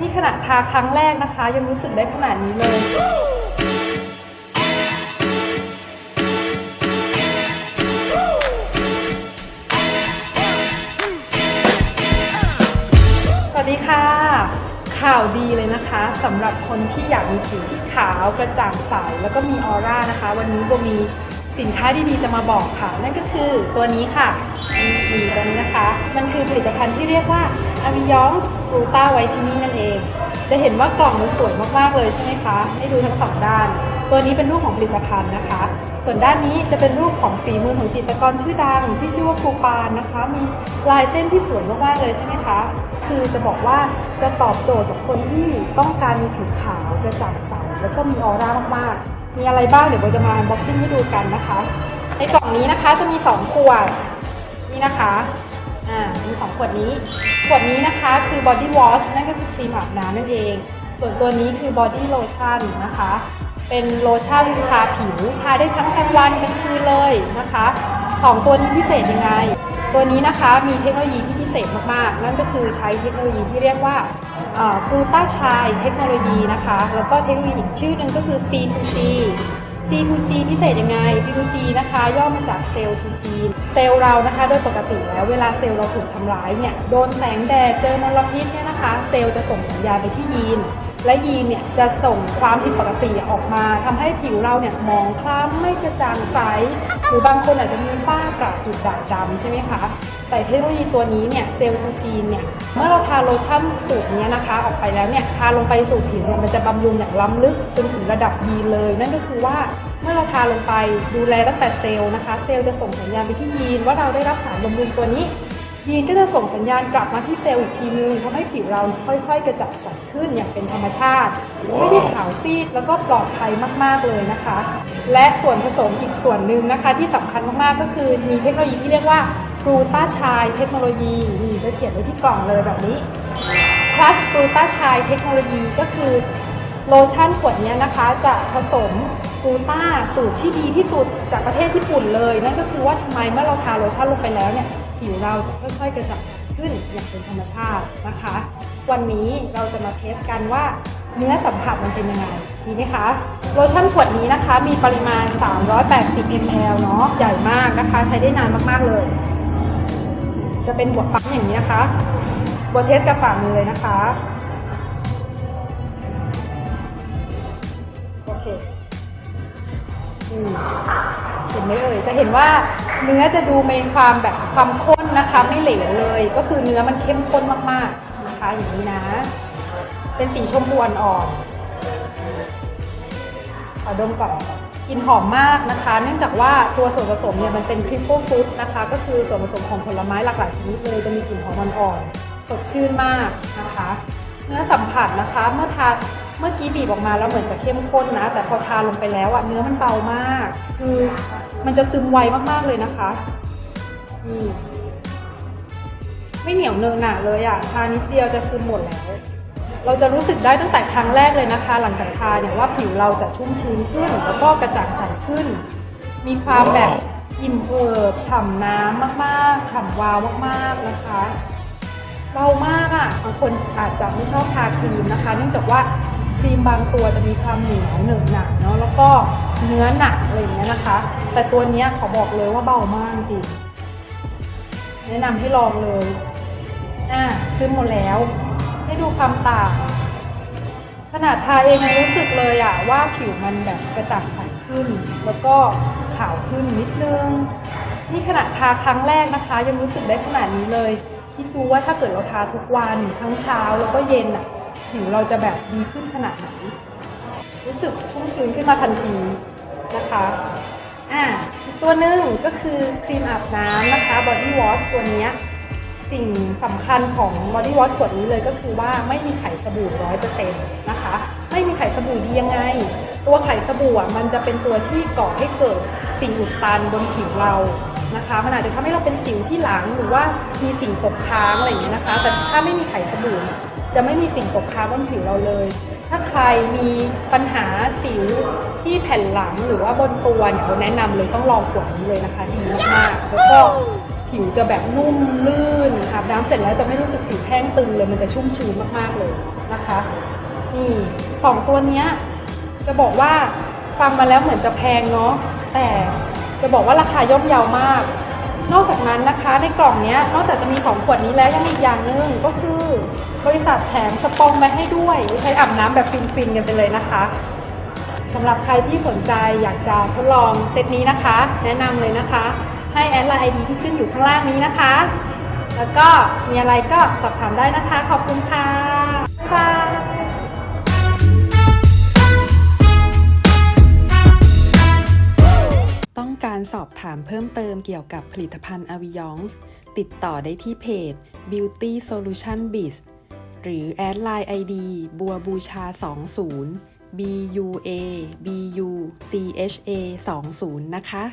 นี่ขนาดทาครั้งแรกนะคะ ยังรู้สึกได้ขนาดนี้เลยสวัสดีค่ะ ข่าวดีเลยนะคะสำหรับคนที่อยากมีผิวที่ขาวกระจ่างใสแล้วก็มีออร่านะคะ วันนี้โบมี สินค้าดีๆจะมาบอกค่ะ นั่นก็คือตัวนี้ค่ะมีตัวนี้นะคะ มันคือผลิตภัณฑ์ที่เรียกว่า a v i o n s g l u t a Whitening นั่นเอง จะเห็นว่ากล่องมันสวยมากๆเลยใช่ไหมคะ ให้ดูทั้งสองด้าน ตัวนี้เป็นรูปของผลิตภัณฑ์นะคะ ส่วนด้านนี้จะเป็นรูปของฝีมือของจิตรกรชื่อดัง ที่ชื่อว่าครูปานนะคะ มีลายเส้นที่สวยมากๆเลยใช่ไหมคะ คือจะบอกว่าจะตอบโจทย์กับคนที่ต้องการมีผิวขาวกระจ่างใสแล้วก็มีออร่ามากๆ มีอะไรบ้างเดี๋ยวโบจะมาบ็อกซิ่งให้ดูกันนะคะ ในกล่องนี้นะคะจะมี 2 ขวดนี่นะคะ อ่ามี2ขวดนี้ ขวดนี้นะคะคือ body wash นั่นก็คือครีมอาบน้ำนั่นเอง ส่วนตัวนี้คือ body lotion นะคะ เป็นโลชั่นทาผิว ทาได้ทั้งกลางวันกลางคืนเลยนะคะสองตัวนี้พิเศษยังไง ตัวนี้นะคะมีเทคโนโลยีที่พิเศษมากๆ นั่นก็คือใช้เทคโนโลยีที่เรียกว่ากลูตาชายเทคโนโลยีนะคะ แล้วก็เทคโนโลยีอีกชื่อหนึ่งก็คือ C2G C2G พิเศษยังไง C2G นะคะย่อมาจากเซลล์ 2G เซลล์เรานะคะ โดยปกติแล้วเวลาเซลล์เราถูกทำร้ายเนี่ยโดนแสงแดดเจอมลพิษเนี่ยนะคะ เซลล์จะส่งสัญญาณไปที่ยีน และยีนเนี่ยจะส่งความผิดปกติออกมาทำให้ผิวเราเนี่ยมองคล้ำไม่กระจ่างใส หรือบางคนอาจจะมีฝ้า จุดด่างดำใช่ไหมคะ แต่เทคโนโลยีตัวนี้เนี่ยเซลล์ทูจีนเนี่ยเมื่อเราทาโลชั่นสูตรนี้นะคะ ออกไปแล้วเนี่ยทาลงไปสู่ผิวเนี่ยมันจะบำรุงอย่างล้ำลึกจนถึงระดับยีนเลย นั่นก็คือว่าเมื่อเราทาลงไปดูแลตั้งแต่เซลล์นะคะ เซลล์จะส่งสัญญาณไปที่ยีนว่าเราได้รับสารบำรุงตัวนี้ ยีนก็จะส่งสัญญาณกลับมาที่เซลล์อีกทีนึงทำให้ผิวเราค่อยๆ กระจัดใสขึ้นอย่างเป็นธรรมชาติ ไม่ได้ขาวซีดแล้วก็ปลอดภัยมากๆเลยนะคะ และส่วนผสมอีกส่วนหนึ่งนะคะ ที่สำคัญมากๆก็คือมีเทคโนโลยีที่เรียกว่ากลูตาชายเทคโนโลยีนี่จะเขียนไว้ที่กล่องเลยแบบนี้ plus กลูตาชายเทคโนโลยีก็คือโลชั่นขวดเนี้ยนะคะจะผสม กูต้าสูตรที่ดีที่สุดจากประเทศญี่ปุ่นเลย นั่นก็คือว่าทำไมเมื่อเราทาโลชั่นลงไปแล้วเนี่ยผิวเราจะค่อยๆกระจ่างขึ้นอย่างเป็นธรรมชาตินะคะ วันนี้เราจะมาเทสกันว่าเนื้อสัมผัสมันเป็นยังไงดีไหมคะโลชั่นขวดนี้นะคะ มีปริมาณ 380 ml เนาะใหญ่มากนะคะ ใช้ได้นานมากๆเลย จะเป็นหัวปั๊มอย่างนี้นะคะบนเทสกับฝ่ามือเลยนะคะโอเค เห็นไหมเอ่ยจะเห็นว่าเนื้อจะดูมีความแบบความข้นนะคะ ไม่เหลวเลย ก็คือเนื้อมันเข้มข้นมากๆนะคะอย่างนี้นะ เป็นสีชมพูอ่อนๆขอดมก่อนกลิ่นหอมมากนะคะ เนื่องจากว่าตัวส่วนผสมเนี่ยมันเป็นคริปโปฟูดนะคะ ก็คือส่วนผสมของผลไม้หลากหลายชนิดเลยจะมีกลิ่นหอมอ่อนๆสดชื่นมากนะคะ เนื้อสัมผัสนะคะ เมื่อทาน เมื่อกี้บีบออกมาแล้วเหมือนจะเข้มข้นนะ แต่พอทาลงไปแล้วอะเนื้อมันเบามาก คือมันจะซึมไวมากๆเลยนะคะนี่ไม่เหนียวเนอะหนะเลยอะทานิดเดียวจะซึมหมดแล้วเราจะรู้สึกได้ตั้งแต่ครั้งแรกเลยนะคะ หลังจากทาเนี่ยว่าผิวเราจะชุ่มชื้นขึ้น แล้วก็กระจ่างใสขึ้น มีความแบบอิ่มเอิบฉ่ำน้ำมากๆฉ่ำวาวมากๆนะคะเบามากอะ่ะบางคนอาจจะไม่ชอบทาครีมนะคะ เนื่องจากว่า ครีมบางตัวจะมีความเหนียวหนึบหนักเนาะแล้วก็เนื้อหนักอะไรอย่างเงี้ยนะคะ แต่ตัวเนี้ยขอบอกเลยว่าเบามากจริงแนะนำให้ลองเลยอ่าซื้อหมดแล้ว ให้ดูความต่างขนาดทาเองยังรู้สึกเลยอะว่าผิวมันแบบกระจ่างใสขึ้น แล้วก็ขาวขึ้นนิดนึงนี่ขนาดทาครั้งแรกนะคะ ยังรู้สึกได้ขนาดนี้เลย คิดดูว่าถ้าเกิดเราทาทุกวันทั้งเช้าแล้วก็เย็นอะ ผิวเราจะแบบดีขึ้นขนาดไหนรู้สึกชุ่มชื้นขึ้นมาทันทีนะคะอ่าอีกตัวหนึ่งก็คือครีมอาบน้ำนะคะ body wash ตัวนี้สิ่งสำคัญของ body wash ขวดนี้เลยก็คือว่าไม่มีไขสบู่ร้อยเปอร์เซ็นต์นะคะ ไม่มีไขสบู่ดียังไง ตัวไขสบู่มันจะเป็นตัวที่ก่อให้เกิดสิ่งอุดตันบนผิวเรานะคะมันอาจจะทำให้เราเป็นสิวที่หลังหรือว่ามีสิ่งตกค้างอะไรอย่างเงี้ยนะคะ แต่ถ้าไม่มีไขสบู่ จะไม่มีสิ่งตกค้างบนผิวเราเลย ถ้าใครมีปัญหาสิวที่แผ่นหลังหรือว่าบนตัวเนี่ยเราแนะนำเลยต้องลองขวดนี้เลยนะคะดีมากๆแล้วก็ผิวจะแบบนุ่มลื่นอาบน้ำเสร็จแล้วจะไม่รู้สึกผิวแห้งตึงเลยมันจะชุ่มชื้นมากๆเลยนะคะนี่สองตัวเนี้ยจะบอกว่าฟังมาแล้วเหมือนจะแพงเนาะแต่จะบอกว่าราคาย่อมเยาวมาก นอกจากนั้นนะคะในกล่องนี้นอกจากจะมี 2 ขวดนี้แล้วยังมีอีกอย่างหนึ่งก็คือบริษัทแถมสปองมาให้ด้วยใช้อาบน้ำแบบฟินๆกันไปเลยนะคะสำหรับใครที่สนใจอยากจะทดลองเซตนี้นะคะ แนะนำเลยนะคะ ให้แอดไลน์ไอดีที่ขึ้นอยู่ข้างล่างนี้นะคะ แล้วก็มีอะไรก็สอบถามได้นะคะ ขอบคุณค่ะามเพิ่มเติมเกี่ยวกับผลิตภัณฑ์ a v i o n ติดต่อได้ที่เพจ Beauty Solution Biz หรือแอดไลน์ ID บัวบูชา 20 B U A B U C H A 20 นะคะ